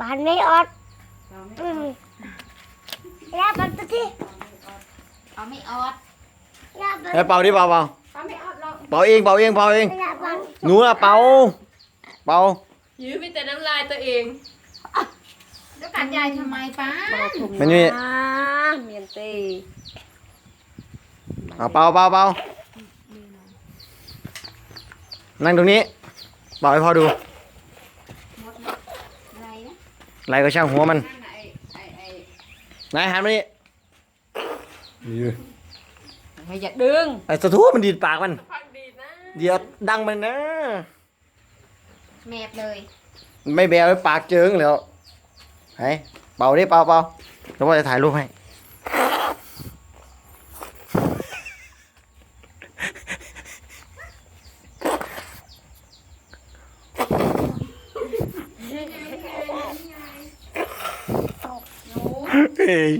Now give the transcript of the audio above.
ปานไม่ออดอืมแล้วปันตัวที่เอาไม่ออดแล้วปันเฮ้ยเป่าดิเป่าเป่าเอาไม่ออดลองเป่าเองเป่าเองเป่าเองแล้วปันหนูอะเป่าเป่ายื้อมีแต่น้ำลายตัวเอง แล้วกัดยายทำไมป้ามันนี่อ่าเมียนเต้เอาเป่าเป่าเป่านั่งตรงนี้เป่าให้พ่อดู อะไรนะ อะไรก็ช่างหัวมันนั่นน่ะไอ้ไอ้ไอ้นายหันมานี่ไม่อยากดึงไอ้สะทูมันดีดปากมันพักดีนะเดี๋ยวดังมันนะ แมบเลย ไม่แบวปากเจิงแล้วไหนเป่าดิเป่าเป่าแล้วพ่อจะถ่ายรูปให้ เฮ้ย